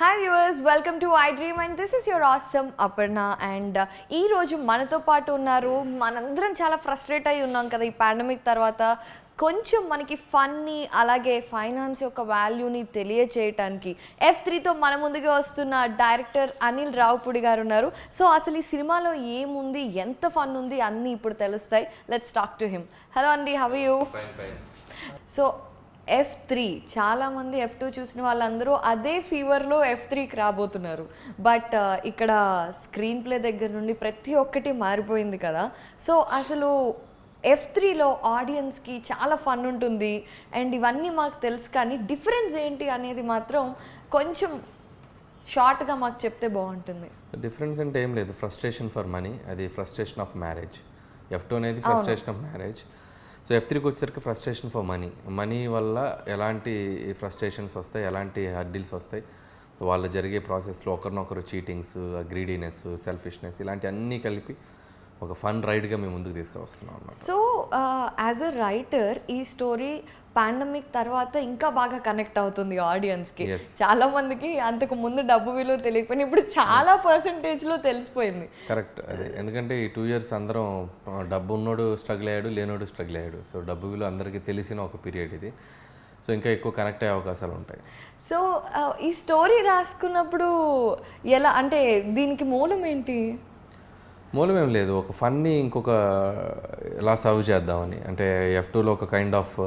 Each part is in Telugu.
Hi viewers welcome to I dream and this is your awesome Aparna and ఈ రోజు మనతో పాటు ఉన్నారు మనందరం చాలా ఫ్రస్ట్రేట్ అయి ఉన్నాం కదా ఈ పాండమిక్ తర్వాత. కొంచెం మనకి ఫన్ని అలాగే ఫైనాన్స్ యొక్క వాల్యూని తెలియచేయటానికి ఎఫ్ త్రీతో మన ముందుకు వస్తున్న డైరెక్టర్ అనిల్ రావుపూడి గారు ఉన్నారు. సో అసలు ఈ సినిమాలో ఏముంది ఎంత ఫన్ ఉంది అన్నీ ఇప్పుడు తెలుస్తాయి. Let's talk to him hello అండి how you so F three చాలామంది ఎఫ్ టూ చూసిన వాళ్ళందరూ అదే ఫీవర్లో ఎఫ్ త్రీకి రాబోతున్నారు. బట్ ఇక్కడ స్క్రీన్ ప్లే దగ్గర నుండి ప్రతి ఒక్కటి మారిపోయింది కదా. సో అసలు ఎఫ్ త్రీలో ఆడియన్స్కి చాలా ఫన్ ఉంటుంది. అండ్ ఇవన్నీ మాకు తెలుసు కానీ డిఫరెన్స్ ఏంటి అనేది మాత్రం కొంచెం షార్ట్గా మాకు చెప్తే బాగుంటుంది. డిఫరెన్స్ అంటే ఏం లేదు. ఫ్రస్ట్రేషన్ ఫర్ మనీ అది frustration of marriage F two అనేది frustration of marriage so F త్రీకి వచ్చేసరికి ఫ్రస్ట్రేషన్ ఫర్ మనీ మనీ వల్ల ఎలాంటి ఫ్రస్ట్రేషన్స్ వస్తాయి ఎలాంటి హర్డిల్స్ వస్తాయి? సో వాళ్ళు జరిగే ప్రాసెస్లో ఒకరినొకరు చీటింగ్స్ గ్రీడీనెస్ సెల్ఫిష్నెస్ ఇలాంటి అన్నీ కలిపి ఒక ఫన్ రైడ్గా మేము ముందుకు తీసుకువస్తున్నాం సో యాజ్ అ రైటర్ ఈ స్టోరీ పాండమిక్ తర్వాత ఇంకా బాగా కనెక్ట్ అవుతుంది ఆడియన్స్కి. చాలా మందికి అంతకు ముందు డబ్బు విలువ తెలియకపోయినా ఇప్పుడు చాలా పర్సంటేజ్లో తెలిసిపోయింది. కరెక్ట్ అదే. ఎందుకంటే ఈ టూ ఇయర్స్ అందరం డబ్బు ఉన్నోడు స్ట్రగుల్ అయ్యాడు లేనోడు స్ట్రగుల్ అయ్యాడు. సో డబ్బు విలువ అందరికీ తెలిసిన ఒక పీరియడ్ ఇది. సో ఇంకా ఎక్కువ కనెక్ట్ అయ్యే అవకాశాలు ఉంటాయి. సో ఈ స్టోరీ రాసుకున్నప్పుడు ఎలా అంటే దీనికి మూలం ఏంటి? మూలం ఏం లేదు. ఒక ఫన్ని ఇంకొక ఎలా సర్వ్ చేద్దామని. అంటే ఎఫ్ టూలో ఒక kind of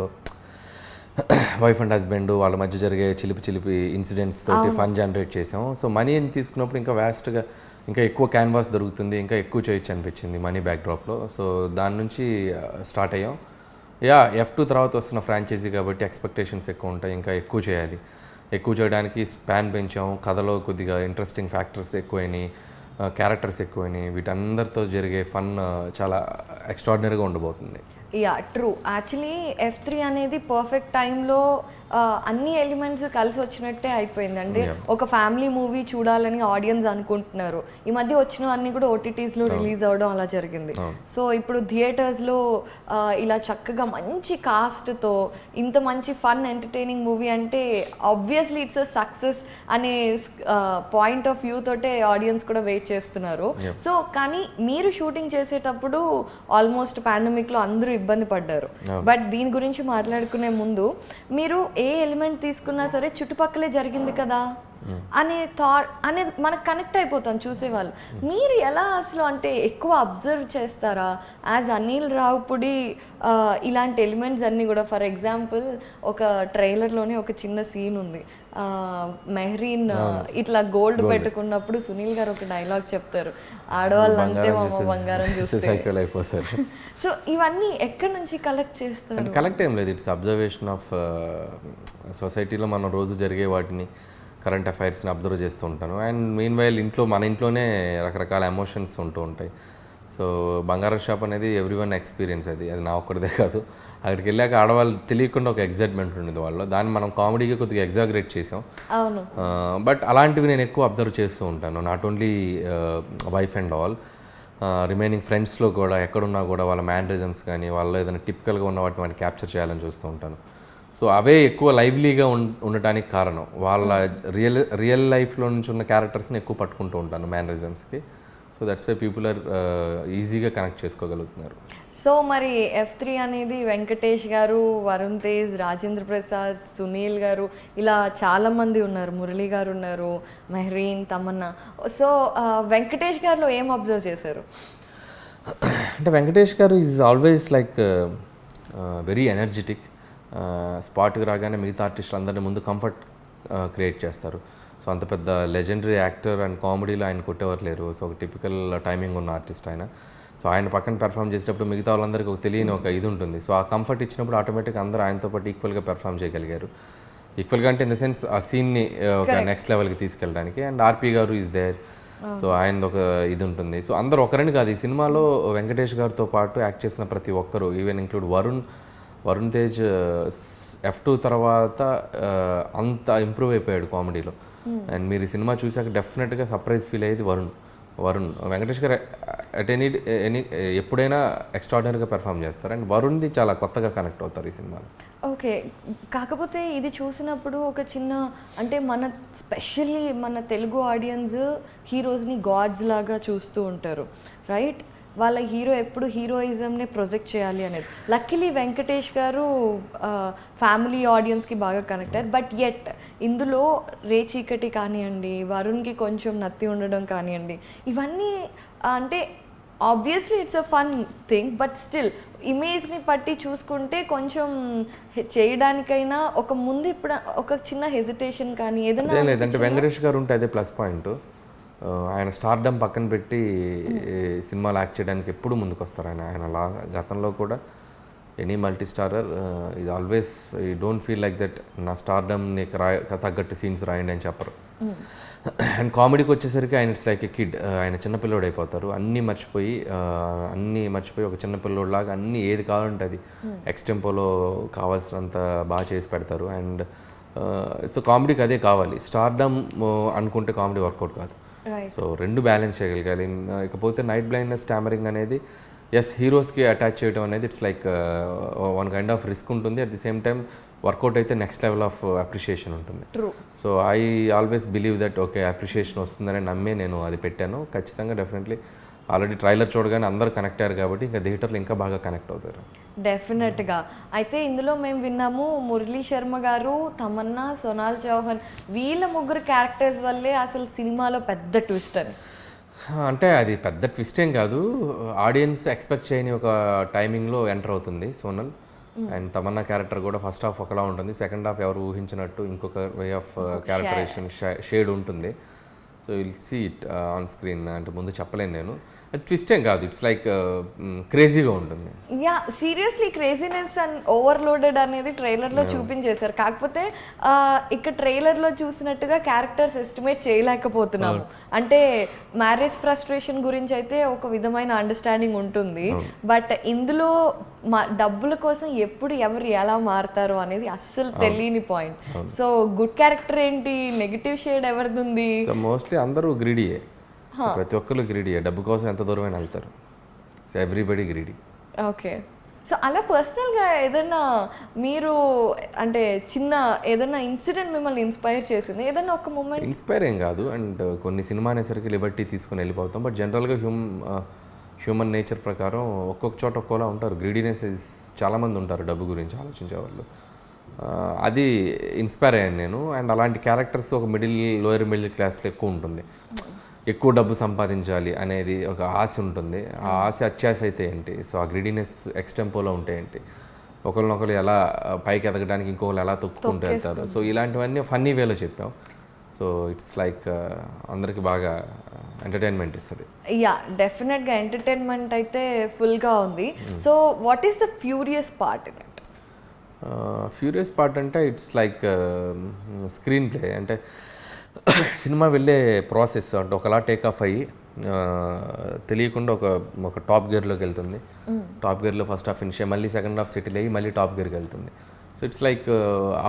wife and husband వాళ్ళ మధ్య జరిగే చిలిపి చిలిపి ఇన్సిడెంట్స్ తోటి ఫన్ జనరేట్ చేసాం సో మనీని తీసుకున్నప్పుడు ఇంకా వ్యాస్ట్గా ఇంకా ఎక్కువ క్యాన్వాస్ దొరుకుతుంది ఇంకా ఎక్కువ చేయొచ్చు అనిపించింది మనీ బ్యాక్డ్రాప్లో సో దాని నుంచి స్టార్ట్ అయ్యాం. యా ఎఫ్ టూ తర్వాత వస్తున్న ఫ్రాంచైజీ కాబట్టి ఎక్స్పెక్టేషన్స్ ఎక్కువ ఉంటాయి ఇంకా ఎక్కువ చేయాలి. ఎక్కువ చేయడానికి స్పాన్ పెంచాం. కథలో కొద్దిగా ఇంట్రెస్టింగ్ ఫ్యాక్టర్స్ ఎక్కువైనాయి క్యారెక్టర్స్ ఎక్కువైనాయి. వీటందరితో జరిగే ఫన్ చాలా ఎక్స్ట్రాడినరీగా ఉండబోతుంది. Ya true actually F three అనేది పర్ఫెక్ట్ టైంలో అన్ని ఎలిమెంట్స్ కలిసి వచ్చినట్టే అయిపోయింది. అంటే ఒక ఫ్యామిలీ మూవీ చూడాలని ఆడియన్స్ అనుకుంటున్నారు. ఈ మధ్య వచ్చిన అన్ని కూడా ఓటీటీస్లో రిలీజ్ అవ్వడం అలా జరిగింది. సో ఇప్పుడు థియేటర్స్లో ఇలా చక్కగా మంచి కాస్ట్తో ఇంత మంచి ఫన్ ఎంటర్టైనింగ్ మూవీ అంటే ఆబ్వియస్లీ ఇట్స్ అ సక్సెస్ అనే పాయింట్ ఆఫ్ వ్యూ తోటే ఆడియన్స్ కూడా వెయిట్ చేస్తున్నారు. సో కానీ మీరు షూటింగ్ చేసేటప్పుడు ఆల్మోస్ట్ పాండమిక్లో అందరూ ఇబ్బంది పడ్డారు. బట్ దీని గురించి మాట్లాడుకునే ముందు మీరు ఏ ఎలిమెంట్ తీసుకున్నా సరే చుట్టుపక్కలే జరిగింది కదా? అనే థాట్ అనేది మనకు కనెక్ట్ అయిపోతాం చూసేవాళ్ళు. మీరు ఎలా అసలు అంటే ఎక్కువ అబ్జర్వ్ చేస్తారా? యాజ్ అనిల్ రావుపుడి ఇలాంటి ఎలిమెంట్స్ అన్నీ కూడా ఫర్ ఎగ్జాంపుల్ ఒక ట్రైలర్లోనే ఒక చిన్న సీన్ ఉంది. మెహరీన్ ఇట్లా గోల్డ్ పెట్టుకున్నప్పుడు సునీల్ గారు ఒక డైలాగ్ చెప్తారు. ఆడవాళ్ళు అంతే మామ బంగారం సైకిల్ అయిపోతారు. సో ఇవన్నీ ఎక్కడి నుంచి కలెక్ట్ చేస్తారు? కలెక్ట్ ఏం లేదు. ఇట్స్ అబ్జర్వేషన్ ఆఫ్ సొసైటీలో మనం రోజు జరిగే వాటిని కరెంట్ అఫైర్స్ని అబ్జర్వ్ చేస్తూ ఉంటాను. అండ్ మెయిన్ వైల్ ఇంట్లో మన ఇంట్లోనే రకరకాల ఎమోషన్స్ ఉంటూ ఉంటాయి. సో బంగారం షాప్ అనేది ఎవ్రీ వన్ ఎక్స్పీరియన్స్ అది అది నా ఒక్కడిదే కాదు. అక్కడికి వెళ్ళాక ఆడవాళ్ళు తెలియకుండా ఒక ఎగ్జైట్మెంట్ ఉండేది వాళ్ళు దాన్ని మనం కామెడీగా కొద్దిగా ఎగ్జాగరేట్ చేసాం. అవును. బట్ అలాంటివి నేను ఎక్కువ అబ్జర్వ్ చేస్తూ ఉంటాను. Not only wife and all remaining ఫ్రెండ్స్లో కూడా ఎక్కడున్నా కూడా వాళ్ళ మ్యానరిజమ్స్ కానీ వాళ్ళ ఏదైనా టిపికల్గా ఉన్న వాటిని వాటిని క్యాప్చర్ చేయాలని చూస్తూ ఉంటాను. సో అవే ఎక్కువ లైవ్లీగా ఉండటానికి కారణం. వాళ్ళ రియల్ రియల్ లైఫ్లో నుంచి ఉన్న క్యారెక్టర్స్ని ఎక్కువ పట్టుకుంటూ ఉంటాను మ్యానరిజమ్స్కి so that's why people are ఈజీగా కనెక్ట్ చేసుకోగలుగుతున్నారు. సో మరి ఎఫ్ త్రీ అనేది వెంకటేష్ గారు వరుణ్ తేజ్ రాజేంద్ర ప్రసాద్ సునీల్ గారు ఇలా చాలా మంది ఉన్నారు మురళి గారు ఉన్నారు మెహరీన్ తమన్నా. సో వెంకటేష్ గారిలో ఏం అబ్జర్వ్ చేశారు? అంటే Venkatesh garu is always like very energetic స్పాట్కి రాగానే మిగతా ఆర్టిస్టులు అందరినీ ముందు కంఫర్ట్ క్రియేట్ చేస్తారు. సో అంత పెద్ద లెజెండరీ యాక్టర్ అండ్ కామెడీలో ఆయన కొట్టేవారు లేరు సో ఒక టిపికల్ టైమింగ్ ఉన్న ఆర్టిస్ట్ ఆయన. సో ఆయన పక్కన పెర్ఫామ్ చేసేటప్పుడు మిగతా వాళ్ళందరికీ ఒక తెలియని ఒక ఇది ఉంటుంది. సో ఆ కంఫర్ట్ ఇచ్చినప్పుడు ఆటోమేటిక్గా అందరూ ఆయనతో పాటు ఈక్వల్గా పెర్ఫామ్ చేయగలిగారు. ఈక్వల్గా అంటే ఇన్ ద సెన్స్ ఆ సీన్ని ఒక నెక్స్ట్ లెవెల్కి తీసుకెళ్ళడానికి అండ్ ఆర్పి గారు ఈజ్ దేర్ సో ఆయనది ఒక ఇది ఉంటుంది. సో అందరు ఒకరని కాదు ఈ సినిమాలో వెంకటేష్ గారితో పాటు యాక్ట్ చేసిన ప్రతి ఒక్కరు even include Varun Varun Tej F two తర్వాత అంత ఇంప్రూవ్ అయిపోయాడు కామెడీలో అండ్ మీరు ఈ సినిమా చూసాక డెఫినెట్గా సర్ప్రైజ్ ఫీల్ అయ్యేది వరుణ్. వరుణ్ వెంకటేష్ గారు అట్ ఎనీ ఎనీ ఎప్పుడైనా ఎక్స్ట్రాడినరీగా పెర్ఫామ్ చేస్తారు. అండ్ వరుణ్ది చాలా కొత్తగా కనెక్ట్ అవుతారు ఈ సినిమాలో. ఓకే కాకపోతే ఇది చూసినప్పుడు ఒక చిన్న అంటే మన స్పెషల్లీ మన తెలుగు ఆడియన్స్ హీరోస్ని గాడ్స్ లాగా చూస్తూ ఉంటారు. రైట్ వాళ్ళ హీరో ఎప్పుడు హీరోయిజంనే ప్రొజెక్ట్ చేయాలి అనేది. లక్కీలీ వెంకటేష్ గారు ఫ్యామిలీ ఆడియన్స్కి బాగా కనెక్ట్ అయ్యారు. బట్ ఎట్ ఇందులో రే చీకటి కానివ్వండి వరుణ్కి కొంచెం నత్తి ఉండడం కానివ్వండి ఇవన్నీ అంటే obviously it's a fun thing but still ఇమేజ్ని పట్టి చూసుకుంటే కొంచెం చేయడానికైనా ఒక ముందు ఇప్పుడు ఒక చిన్న హెజిటేషన్ కానీ ఏదైనా లేదంటే వెంకటేష్ గారు ఉంటే అదే ప్లస్ పాయింట్ ఆయన స్టార్డమ్ పక్కన పెట్టి సినిమాలు యాక్ట్ చేయడానికి ఎప్పుడు ముందుకు వస్తారు ఆయన? ఆయన లా గతంలో కూడా ఎనీ మల్టీ స్టారర్ ఇది ఆల్వేస్ ఈ డోంట్ ఫీల్ లైక్ దట్ నా స్టార్డమ్ నీకు రాయ తగ్గట్టు సీన్స్ రాయండి అని చెప్పరు. అండ్ కామెడీకి వచ్చేసరికి ఆయన ఇట్స్ లైక్ ఎ కిడ్ ఆయన చిన్నపిల్లోడు అయిపోతారు. అన్నీ మర్చిపోయి అన్నీ మర్చిపోయి ఒక చిన్నపిల్లోడు అన్నీ ఏది కావాలంటే అది ఎక్స్టెంపోలో కావాల్సినంత బాగా చేసి పెడతారు. అండ్ సో కామెడీకి అదే కావాలి. స్టార్డమ్ అనుకుంటే కామెడీ వర్కౌట్ కాదు. సో రెండు బ్యాలెన్స్ చేయగలగాలి. ఇకపోతే నైట్ బ్లైండ్నెస్ స్టామరింగ్ అనేది ఎస్ హీరోస్కి అటాచ్ చేయడం అనేది it's like one kind of risk ఉంటుంది. At the same time work out అయితే నెక్స్ట్ లెవెల్ ఆఫ్ అప్రిషియేషన్ ఉంటుంది. So I always believe that okay appreciation వస్తుందని నమ్మే నేను అది పెట్టాను. ఖచ్చితంగా డెఫినెట్లీ ఆల్రెడీ ట్రైలర్ చూడగానే అందరూ కనెక్ట్ అయ్యారు కాబట్టి ఇంకా థియేటర్లు ఇంకా బాగా కనెక్ట్ అవుతారు. డెఫినెట్గా అయితే ఇందులో మేము విన్నాము మురళీ శర్మ గారు తమన్నా సోనాల్ చౌహాన్ వీళ్ళ ముగ్గురు క్యారెక్టర్స్ వల్లే అసలు సినిమాలో పెద్ద ట్విస్ట్ అని. అంటే అది పెద్ద ట్విస్ట్ ఏం కాదు. ఆడియన్స్ ఎక్స్పెక్ట్ చేయని ఒక టైమింగ్లో ఎంటర్ అవుతుంది సోనల్. అండ్ తమన్నా క్యారెక్టర్ కూడా ఫస్ట్ హాఫ్ ఒకలా ఉంటుంది. సెకండ్ హాఫ్ ఎవరు ఊహించినట్టు ఇంకొక వే ఆఫ్ క్యారెక్టరేషన్ షేడ్ ఉంటుంది. So will see it on screen అంటే ముందు చెప్పలేను నేను. ట్విస్ట్ ఏం కాదు. ఇట్స్ లైక్ క్రేజీగా ఉంటుంది. Ya seriously craziness and overloaded అనేది ట్రైలర్లో చూపించేశారు. కాకపోతే ఇక్కడ ట్రైలర్లో చూసినట్టుగా క్యారెక్టర్స్ ఎస్టిమేట్ చేయలేకపోతున్నాము. అంటే మ్యారేజ్ ఫ్రస్ట్రేషన్ గురించి అయితే ఒక విధమైన అండర్స్టాండింగ్ ఉంటుంది. బట్ ఇందులో మా డబ్బుల కోసం ఎప్పుడు ఎవరు ఎలా మారుతారు అనేది అస్సలు తెలియని పాయింట్ సో గుడ్ క్యారెక్టర్ ఏంటి? నెగిటివ్ షేడ్ ఎవరిది ఉంది? మోస్ట్లీ అందరూ గ్రీడీయే ప్రతి ఒక్కరు గ్రీడీయే డబ్బు కోసం ఎంత దూరమైనా వెళ్తారు. So everybody greedy okay so అలా పర్సనల్గా ఏదైనా మీరు అంటే చిన్న ఏదైనా ఇన్సిడెంట్ మిమ్మల్ని ఇన్స్పైర్ చేసింది? ఏదైనా ఒక మూమెంట్ ఇన్స్పైర్ ఏం కాదు. అండ్ కొన్ని సినిమా అనేసరికి లిబర్టీ తీసుకుని వెళ్ళిపోతాం. బట్ జనరల్గా హ్యూమ్ హ్యూమన్ నేచర్ ప్రకారం ఒక్కొక్క చోట ఒక్కోలా ఉంటారు. గ్రీడీనెస్ ఇస్ చాలామంది ఉంటారు డబ్బు గురించి ఆలోచించే వాళ్ళు. ఆ, అది ఇన్స్పైర్ అయ్యాను నేను. అండ్ అలాంటి క్యారెక్టర్స్ ఒక మిడిల్ లోయర్ మిడిల్ క్లాస్లో ఎక్కువ ఉంటుంది. ఎక్కువ డబ్బు సంపాదించాలి అనేది ఒక ఆశ ఉంటుంది. ఆ ఆశ అత్యాశ అయితే ఏంటి? సో ఆ గ్రీడీనెస్ ఎక్స్టెంపోలో ఉంటే ఏంటి? ఒకరినొకరు ఎలా పైకి ఎదగడానికి ఇంకొకరు ఎలా తొక్కుకుంటూ వెళ్తారు? సో ఇలాంటివన్నీ ఫన్నీ వేలో చెప్పాం. సో ఇట్స్ లైక్ అందరికి బాగా ఎంటర్టైన్మెంట్ ఇస్తుంది. యా డెఫినెట్గా ఎంటర్టైన్మెంట్ అయితే ఫుల్గా ఉంది. So what is the furious part in it furious part అంటే ఇట్స్ లైక్ స్క్రీన్ ప్లే అంటే సినిమా వెళ్ళే ప్రాసెస్ అంటే ఒకలా టేక్ ఆఫ్ అయ్యి తెలియకుండా ఒక ఒక టాప్ గేర్లోకి వెళ్తుంది. టాప్ గేర్లో ఫస్ట్ హాఫ్ ఫినిష్ అయ్యి మళ్ళీ సెకండ్ హాఫ్ సెటిల్ అయ్యి మళ్ళీ టాప్ గేర్కి వెళ్తుంది. So it's like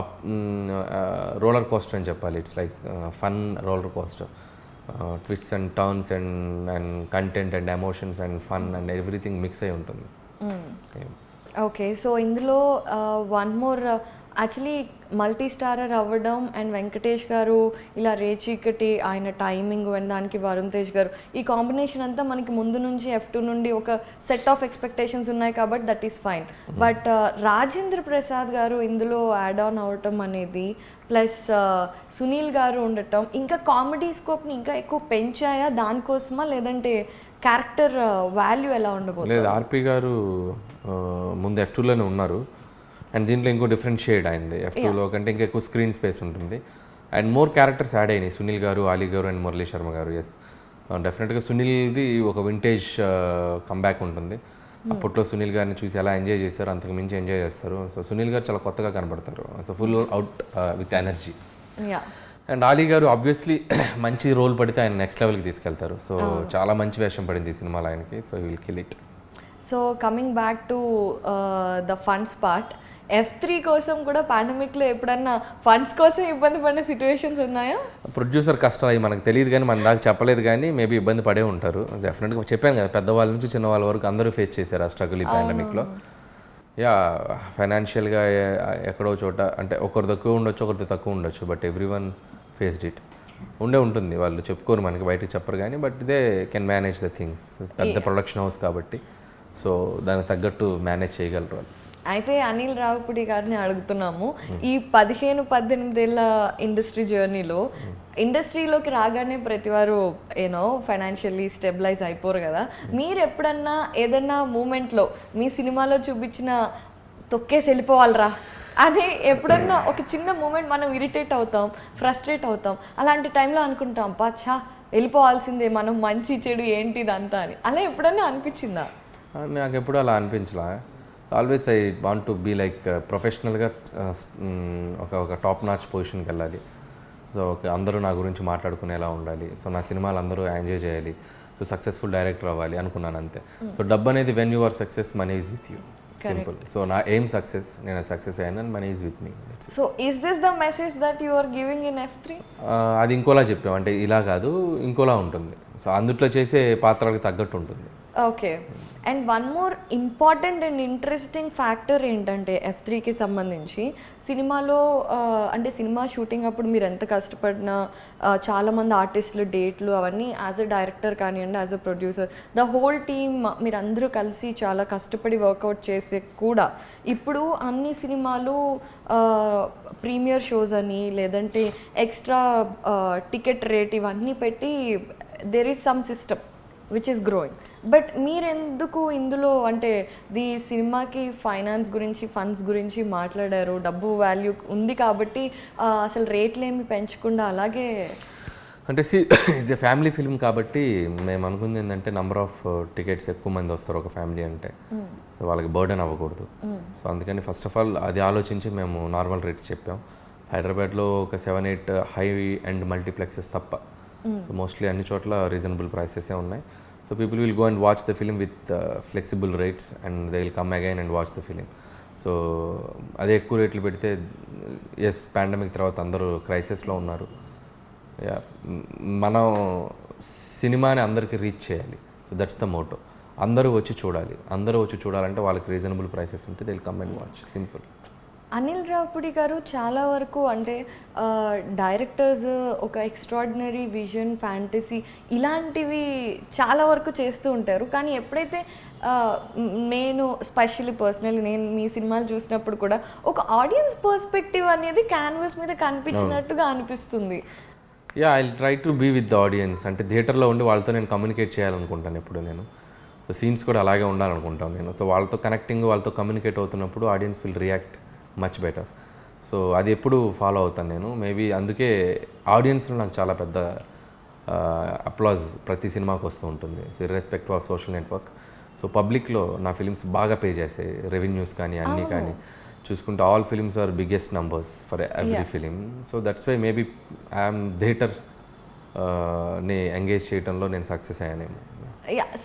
up roller coaster అని చెప్పాలి. It's like fun roller coaster twist and turns and and content and emotions and fun and everything mix అయి ఉంటుంది. ఓకే సో ఇందులో one more actually multi starrer అవ్వడం అండ్ వెంకటేష్ గారు ఇలా రేచీకటి ఆయన టైమింగ్ అండ్ దానికి వరుణ్ తేజ్ గారు ఈ కాంబినేషన్ అంతా మనకి ముందు నుంచి ఎఫ్ టూ నుండి ఒక సెట్ ఆఫ్ ఎక్స్పెక్టేషన్స్ ఉన్నాయి కాబట్టి that is fine but Rajendra Prasad garu ఇందులో యాడ్ ఆన్ అవ్వటం అనేది ప్లస్ సునీల్ గారు ఉండటం ఇంకా కామెడీ స్కోప్ని ఇంకా ఎక్కువ పెంచాయా దానికోసమా లేదంటే క్యారెక్టర్ వాల్యూ ఎలా ఉండబోతుంది? లేదు ఆర్పి గారు ఆ, ముందు ఎఫ్ టూలోనే ఉన్నారు. అండ్ దీంట్లో ఇంకో డిఫరెంట్ షేడ్ అయింది ఎఫ్ టూలో కంటే ఇంకా ఎక్కువ స్క్రీన్ స్పేస్ ఉంటుంది. అండ్ మోర్ క్యారెక్టర్స్ యాడ్ అయినాయి. సునీల్ గారు అలీ గారు అండ్ మురళీ శర్మ గారు. ఎస్ డెఫినెట్గా సునీల్ది ఒక వింటేజ్ కంబ్యాక్ ఉంటుంది. అప్పట్లో సునీల్ గారిని చూసి ఎలా ఎంజాయ్ చేశారు అంతకు మించి ఎంజాయ్ చేస్తారు. సో సునీల్ గారు చాలా కొత్తగా కనబడతారు. So full out with energy and Ali garu obviously మంచి రోల్ పడితే ఆయన నెక్స్ట్ లెవెల్కి తీసుకెళ్తారు. సో చాలా మంచి వేషం పడింది ఈ సినిమాలో ఆయనకి. So will kill it so coming back to the funds part F three కోసం కూడా పాండమిక్లో ఎప్పుడన్నా ఫండ్స్ కోసం ఇబ్బంది పడిన సిచ్యువేషన్స్ ఉన్నాయా? ప్రొడ్యూసర్ కష్టం అవి మనకు తెలియదు కానీ మన దాకా చెప్పలేదు కానీ మేబీ ఇబ్బంది పడే ఉంటారు. డెఫినెట్గా చెప్పాను కదా పెద్దవాళ్ళ నుంచి చిన్న వాళ్ళ వరకు అందరూ ఫేస్ చేశారు ఆ స్ట్రగుల్ ఈ పాండమిక్లో యా ఫైనాన్షియల్గా ఎక్కడో చోట అంటే ఒకరి తక్కువ ఉండొచ్చు ఒకరిది తక్కువ ఉండొచ్చు but every one faced it ఉండే ఉంటుంది వాళ్ళు చెప్పుకోరు మనకి బయటకు చెప్పరు కానీ బట్ ఇదే కెన్ మేనేజ్ ద థింగ్స్ పెద్ద ప్రొడక్షన్ హౌస్ కాబట్టి సో దానికి తగ్గట్టు మేనేజ్ చేయగలరు వాళ్ళు. అయితే అనిల్ రావుపుడి గారిని అడుగుతున్నాము. ఈ పదిహేను పద్దెనిమిదేళ్ళ ఇండస్ట్రీ జర్నీలో ఇండస్ట్రీలోకి రాగానే ప్రతి వారు యూనో ఫైనాన్షియల్లీ స్టెబిలైజ్ అయిపోరు కదా. మీరు ఎప్పుడన్నా ఏదన్నా మూమెంట్లో మీ సినిమాలో చూపించిన తొక్కేసి వెళ్ళిపోవాలరా అని ఎప్పుడన్నా ఒక చిన్న మూమెంట్ మనం ఇరిటేట్ అవుతాం ఫ్రస్ట్రేట్ అవుతాం అలాంటి టైంలో అనుకుంటాం పాచా వెళ్ళిపోవాల్సిందే మనం మంచి చెడు ఏంటిదంతా అని. అలా ఎప్పుడన్నా అనిపించిందా? నాకు ఎప్పుడు అలా అనిపించలా. Always I want to be like ప్రొఫెషనల్గా ఒక ఒక టాప్ నాచ్ పొజిషన్కి వెళ్ళాలి. సో ఓకే అందరూ నా గురించి మాట్లాడుకునేలా ఉండాలి. సో నా సినిమాలు అందరూ ఎంజాయ్ చేయాలి. సో సక్సెస్ఫుల్ డైరెక్టర్ అవ్వాలి అనుకున్నాను అంతే. సో డబ్బు అనేది when you are success money is with you simple so నా ఎయిమ్ సక్సెస్ నేను సక్సెస్ అయ్యాను and money is with me so is this the message that you are giving in F three అది ఇంకోలా చెప్పాం. అంటే ఇలా కాదు ఇంకోలా ఉంటుంది. సో అందుట్లో చేసే పాత్రలకు తగ్గట్టు ఉంటుంది. Okay. And one more important and interesting factor ఏంటంటే ఎఫ్ త్రీకి సంబంధించి సినిమాలో అంటే సినిమా షూటింగ్ అప్పుడు మీరు ఎంత కష్టపడినా చాలామంది ఆర్టిస్టులు డేట్లు అవన్నీ యాజ్ అ డైరెక్టర్ కానివ్వండి as a producer the whole team మీరందరూ కలిసి చాలా కష్టపడి వర్కౌట్ చేసే కూడా ఇప్పుడు అన్ని సినిమాలు ప్రీమియర్ షోస్ అని లేదంటే ఎక్స్ట్రా టికెట్ రేట్ ఇవన్నీ పెట్టి there is some system which is growing but మీరెందుకు ఇందులో అంటే ది సినిమాకి ఫైనాన్స్ గురించి ఫండ్స్ గురించి మాట్లాడారు? డబ్బు వాల్యూ ఉంది కాబట్టి అసలు రేట్లు ఏమి పెంచకుండా అలాగే అంటే సి ఇది ఫ్యామిలీ ఫిల్మ్ కాబట్టి మేము అనుకుంది ఏంటంటే నంబర్ ఆఫ్ టికెట్స్ ఎక్కువ మంది వస్తారు ఒక ఫ్యామిలీ అంటే. సో వాళ్ళకి బర్డెన్ అవ్వకూడదు. సో అందుకని ఫస్ట్ ఆఫ్ ఆల్ అది ఆలోచించి మేము నార్మల్ రేట్స్ చెప్పాం. హైదరాబాద్లో ఒక seven eight high and multiplexes తప్ప. సో మోస్ట్లీ అన్ని చోట్ల రీజనబుల్ ప్రైసెసే ఉన్నాయి. So people will go and watch the film with flexible rates and they will come again and watch the film so అదే ఎక్కువ రేట్లు పెడితే ఎస్ పాండమిక్ తర్వాత అందరూ క్రైసిస్లో ఉన్నారు. యా మనం సినిమాని అందరికీ రీచ్ చేయాలి. సో దట్స్ ద మోటో అందరూ వచ్చి చూడాలి. అందరూ వచ్చి చూడాలంటే వాళ్ళకి రీజనబుల్ ప్రైసెస్ ఉంటే they come and watch simple Anil Ravipudi garu చాలా వరకు అంటే డైరెక్టర్స్ ఒక ఎక్స్ట్రాడినరీ విజన్ ఫ్యాంటసీ ఇలాంటివి చాలా వరకు చేస్తూ ఉంటారు. కానీ ఎప్పుడైతే నేను స్పెషల్లీ పర్సనల్లీ నేను మీ సినిమాలు చూసినప్పుడు కూడా ఒక ఆడియన్స్ పర్స్పెక్టివ్ అనేది క్యాన్వాస్ మీద కనిపించినట్టుగా అనిపిస్తుంది. Yeah I try to be with the audience అంటే థియేటర్లో ఉండి వాళ్ళతో నేను కమ్యూనికేట్ చేయాలనుకుంటాను ఎప్పుడు నేను. సో సీన్స్ కూడా అలాగే ఉండాలనుకుంటాను నేను. సో వాళ్ళతో కనెక్టింగ్ వాళ్ళతో కమ్యూనికేట్ అవుతున్నప్పుడు audience will react much better so అది ఎప్పుడు ఫాలో అవుతాను నేను. మేబీ అందుకే ఆడియన్స్లో నాకు చాలా పెద్ద అప్లాజ్ ప్రతి సినిమాకి వస్తూ ఉంటుంది. So irrespect of social network so పబ్లిక్లో నా ఫిలిమ్స్ బాగా పే చేస్తాయి. రెవెన్యూస్ కానీ అన్నీ కానీ. చూసుకుంటే all films are biggest numbers for every film so that's why maybe I'm థియేటర్ని engage చేయడంలో నేను సక్సెస్ అయ్యానేమో.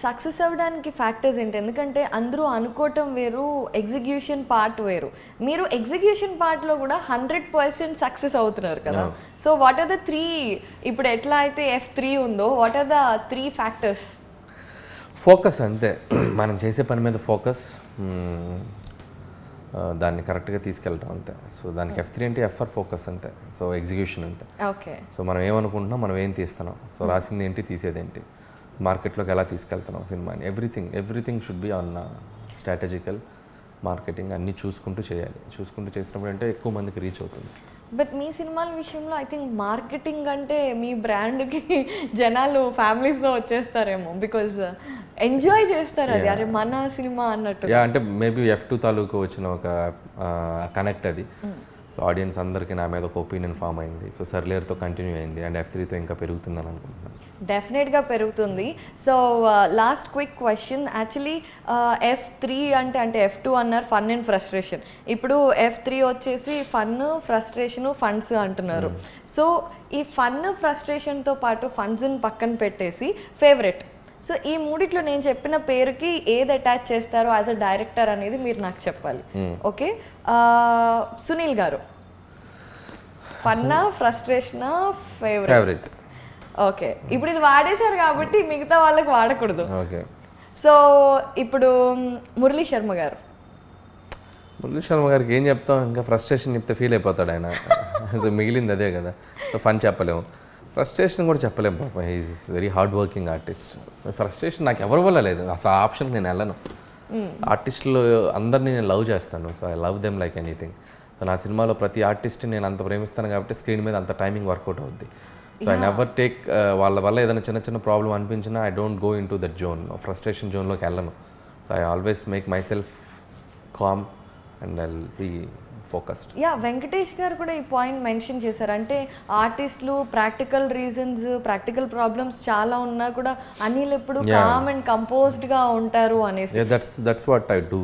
సక్సెస్ అవ్వడానికి ఫ్యాక్టర్స్ ఏంటి? ఎందుకంటే అందరూ అనుకోవటం వేరు ఎగ్జిక్యూషన్ పార్ట్ వేరు. మీరు ఎగ్జిక్యూషన్ పార్ట్లో కూడా హండ్రెడ్ పర్సెంట్ సక్సెస్ అవుతున్నారు కదా? So what are the three ఇప్పుడు ఎట్లా అయితే ఎఫ్ త్రీ ఉందో what are the three factors focus అంతే. మనం చేసే పని మీద ఫోకస్ దాన్ని కరెక్ట్గా తీసుకెళ్ళటం అంతే. సో దానికి ఎఫ్ త్రీ అంటే ఎఫ్ఆర్ ఫోకస్ అంతే. సో ఎగ్జిక్యూషన్ అంటే. ఓకే సో మనం ఏమనుకుంటున్నాం? మనం ఏం తీస్తున్నాం? సో రాసింది ఏంటి? తీసేది ఏంటి? మార్కెట్లోకి ఎలా తీసుకెళ్తున్నాం సినిమాని everything everything should be on strategical marketing అన్నీ చూసుకుంటూ చేయాలి. చూసుకుంటూ చేసినప్పుడు అంటే ఎక్కువ మందికి రీచ్ అవుతుంది. బట్ మీ సినిమాల విషయంలో ఐ థింక్ మార్కెటింగ్ అంటే మీ బ్రాండ్కి జనాలు ఫ్యామిలీస్లో వచ్చేస్తారేమో బికాజ్ ఎంజాయ్ చేస్తారు అది. అరే మన సినిమా అన్నట్టు అంటే మేబీ ఎఫ్ టూ తాలూకు వచ్చిన ఒక కనెక్ట్ అది. సో ఆడియన్స్ అందరికీ నా మీద ఒక ఒపీనియన్ ఫామ్ అయింది. సో సర్లేర్తో కంటిన్యూ అయింది. అండ్ ఎఫ్ త్రీతో ఇంకా పెరుగుతుందని అనుకుంటున్నాను. డెఫినెట్గా పెరుగుతుంది. So last quick question actually F three అంటే అంటే ఎఫ్ టూ అన్నారు. ఫన్ అండ్ ఫ్రస్ట్రేషన్ ఇప్పుడు ఎఫ్ త్రీ వచ్చేసి ఫన్ ఫ్రస్ట్రేషన్ ఫండ్స్ అంటున్నారు. సో ఈ ఫన్ ఫ్రస్ట్రేషన్తో పాటు ఫండ్స్ని పక్కన పెట్టేసి ఫేవరెట్ సో ఈ మూడిట్లో నేను చెప్పిన పేరుకి ఏది అటాచ్ చేస్తారో యాజ్ అ డైరెక్టర్ అనేది మీరు నాకు చెప్పాలి. ఓకే? సునీల్ గారు. ఫన్నా ఫ్రస్ట్రేషనా ఫేవరెట్ ఓకే. ఇప్పుడు ఇది వాడేశారు కాబట్టి మిగతా వాళ్ళకి వాడకూడదు. ఓకే. సో ఇప్పుడు మురళీ శర్మ గారు. మురళీ శర్మ గారికి ఏం చెప్తాం? ఇంకా ఫ్రస్ట్రేషన్ చెప్తే ఫీల్ అయిపోతాడు ఆయన. మిగిలింది అదే కదా. సో ఫన్ చెప్పలేము. ఫ్రస్ట్రేషన్ కూడా చెప్పలేము పాప. Is very hard working artist frustration నాకు ఎవరి వల్ల లేదు. అసలు ఆ ఆప్షన్ నేను వెళ్ళను. ఆర్టిస్టులు అందరినీ నేను లవ్ చేస్తాను. So I love them like anything so నా సినిమాలో ప్రతి ఆర్టిస్ట్ని నేను అంత ప్రేమిస్తాను కాబట్టి స్క్రీన్ మీద అంత టైమింగ్ వర్కౌట్ అవుద్ది. సో ఐ నెవర్ టేక్ వాళ్ళ వల్ల ఏదైనా చిన్న చిన్న ప్రాబ్లం అనిపించినా I don't go in to that zone frustration జోన్లోకి వెళ్ళను. So I always make myself calm and I be focused yeah Venkatesh garu కూడా ఈ పాయింట్ మెన్షన్ చేశారు. అంటే ఆర్టిస్టులు ప్రాక్టికల్ రీజన్స్ ప్రాక్టికల్ ప్రాబ్లమ్స్ చాలా ఉన్నా కూడా అనిల్ ఎప్పుడు కామ్ అండ్ కంపోజ్డ్గా ఉంటారు అనేసి. That's that's what I do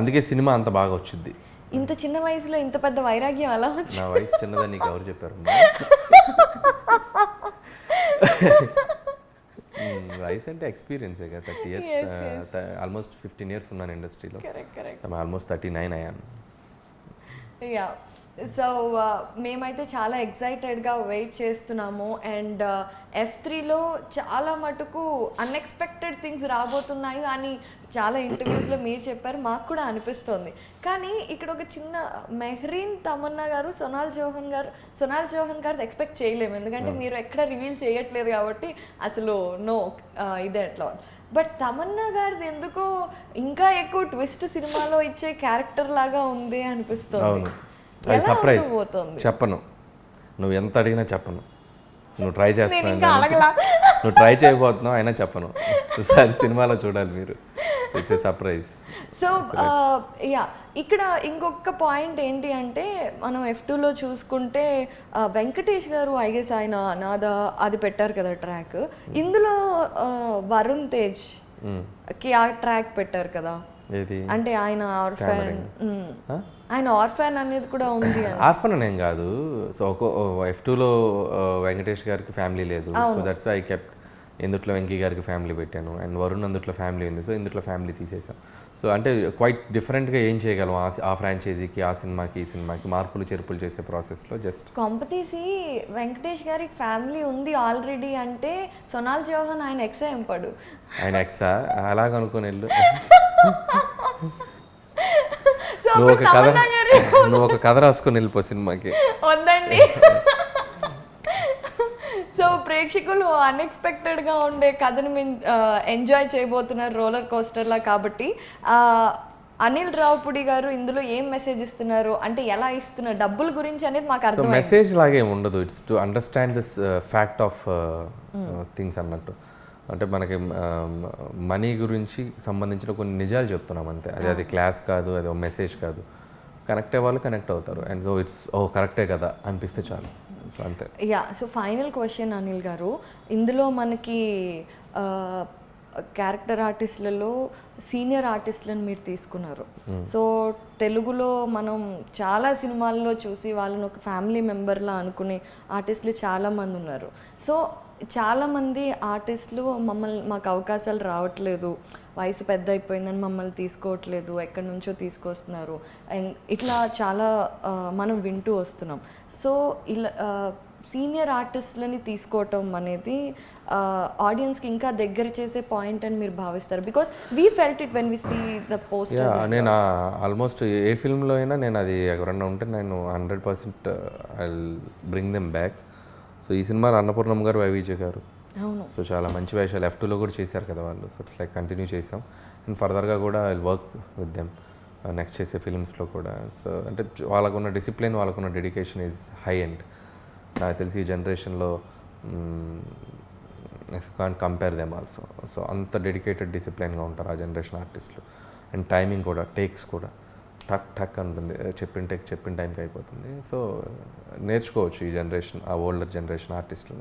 అందుకే సినిమా అంత బాగా వచ్చింది. ఇంత చిన్న వయసులో ఇంత పెద్ద వైరాగ్యం అలా వచ్చి నా వయసు చిన్నదని నీకు ఎవరు చెప్పారు వయసు అంటే ఎక్స్పీరియన్స్ కదా thirty years almost fifteen years ఉన్నాను ఇండస్ట్రీలో ఆల్మోస్ట్ థర్టీ నైన్ అయ్యాను యా సో uh, మేమైతే చాలా ఎక్సైటెడ్గా వెయిట్ చేస్తున్నాము అండ్ ఎఫ్ త్రీలో చాలా మటుకు అన్ఎక్స్పెక్టెడ్ థింగ్స్ రాబోతున్నాయి అని చాలా ఇంటర్వ్యూస్లో మీరు చెప్పారు. మాకు కూడా అనిపిస్తుంది. కానీ ఇక్కడ ఒక చిన్న మెహ్రీన్ తమన్నా గారు సొనాల్ చౌహాన్ గారు సొనాల్ చౌహాన్ గారు ఎక్స్పెక్ట్ చేయలేము. ఎందుకంటే మీరు ఎక్కడ రివీల్ చేయట్లేదు కాబట్టి అసలు నో ఇదే ఎట్లా బట్ తమన్నా గారిది ఎందుకో ఇంకా ఎక్కువ ట్విస్ట్ సినిమాలో ఇచ్చే క్యారెక్టర్ లాగా ఉంది అనిపిస్తుంది. సర్ప్రైజ్? చెప్పను. నువ్వు ఎంత అడిగినా చెప్పను. నువ్వు ట్రై చేస్తున్నావు. నువ్వు ట్రై చేయబోతున్నావు అయినా చెప్పను. సినిమాలో చూడాలి మీరు. It's a surprise so yeah ఇక్కడ ఇంకొక పాయింట్ ఏంటి అంటే మనం ఎఫ్ టూలో చూసుకుంటే వెంకటేష్ గారు ఐ గెస్ ఆయన నాద అది పెట్టారు కదా ట్రాక్ ఇందులో ఆ, వరుణ్ తేజ్కి ఆ ట్రాక్ పెట్టారు కదా. అంటే ఆయన ఆర్ఫాన్ Huh? ఆయన ఆర్ఫాన్ అనేది కూడా ఉంది ఆర్ఫన్ అనేం కాదు. సో ఒక ఎఫ్ టూలో వెంకటేష్ గారికి ఫ్యామిలీ లేదు. సో దట్స్ ఐ కెప్ట్ ఇందుట్లో వెంకీ గారికి ఫ్యామిలీ పెట్టాను. అండ్ వరుణ్ అందుట్లో ఫ్యామిలీ ఉంది. సో ఇందుట్లో ఫ్యామిలీ తీసేసాం సో అంటే క్వైట్ డిఫరెంట్గా ఏం చేయగలం? ఆ ఫ్రాంచైజీకి ఆ సినిమాకి ఈ సినిమాకి మార్పులు చేర్పులు చేసే ప్రాసెస్లో జస్ట్ కొంపతీసి వెంకటేష్ గారికి ఫ్యామిలీ ఉంది ఆల్రెడీ అంటే సొనాల్ చౌహాన్ ఆయన ఎక్సా ఎంపడు ఆయన ఎక్సా అలాగనుకుని వెళ్ళు. నువ్వు ఒక కథ నువ్వు ఒక కథ రాసుకొని వెళ్ళిపో సినిమాకి. వద్దండి. ప్రేక్షకులు unexpected గా ఉండే కథను ఎంజాయ్ చేయబోతున్నారు రోలర్ కోస్టర్లా కాబట్టి ఆ, అనిల్ రావుపుడి గారు ఇందులో ఏం మెసేజ్ ఇస్తున్నారు? అంటే ఎలా ఇస్తున్నారు డబ్బుల గురించి అనేది మాకు అర్థం మెసేజ్ లాగే ఉండదు. It's to understand this fact of things అన్నట్టు. అంటే మనకి మనీ గురించి సంబంధించిన కొన్ని నిజాలు చెప్తున్నాం అంతే. అది అది క్లాస్ కాదు అది మెసేజ్ కాదు. కనెక్ట్ అయ్యే వాళ్ళు కనెక్ట్ అవుతారు. అండ్ సో ఇట్స్ ఓ కరెక్టే కదా? అనిపిస్తే చాలు. అంతే. Yeah so final question Anil garu. ఇందులో మనకి క్యారెక్టర్ ఆర్టిస్టులలో సీనియర్ ఆర్టిస్టులను మీరు తీసుకున్నారు. సో తెలుగులో మనం చాలా సినిమాల్లో చూసి వాళ్ళని ఒక ఫ్యామిలీ మెంబర్లా అనుకునే ఆర్టిస్టులు చాలామంది ఉన్నారు. సో చాలామంది ఆర్టిస్టులు మమ్మల్ని మాకు అవకాశాలు రావట్లేదు. వయసు పెద్ద అయిపోయిందని మమ్మల్ని తీసుకోవట్లేదు. ఎక్కడి నుంచో తీసుకొస్తున్నారు. అండ్ ఇట్లా చాలా మనం వింటూ వస్తున్నాం. సో ఇలా సీనియర్ ఆర్టిస్ట్లని తీసుకోవటం అనేది ఆడియన్స్కి ఇంకా దగ్గర చేసే పాయింట్ అని మీరు భావిస్తారు. Because we felt it when we see the post నేను ఆల్మోస్ట్ ఏ ఫిల్మ్లో అయినా నేను అది ఎవరన్నా ఉంటే నేను hundred percent I bring them back. So ఈ సినిమాలో అన్నపూర్ణమ్మ గారు వైవిజయ్ గారు. సో చాలా మంచి వేషాలు లెఫ్ట్ టూలో కూడా చేశారు కదా వాళ్ళు. సో ఇట్స్ లైక్ కంటిన్యూ చేసాం. అండ్ ఫర్దర్గా కూడా I work with them next చేసే ఫిల్మ్స్లో కూడా. సో అంటే వాళ్ళకున్న డిసిప్లిన్ వాళ్ళకున్న డెడికేషన్ ఈజ్ హై ఎండ్. నాకు తెలిసి ఈ జనరేషన్లో can compare them also. So అంత డెడికేటెడ్ డిసిప్లైన్గా ఉంటారు ఆ జనరేషన్ ఆర్టిస్టులు. అండ్ టైమింగ్ కూడా టేక్స్ కూడా. టక్ టక్ ఉంటుంది చెప్పిన టెక్ చెప్పిన టైంకి అయిపోతుంది. సో నేర్చుకోవచ్చు ఈ జనరేషన్ ఆ ఓల్డర్ జనరేషన్ ఆర్టిస్టుల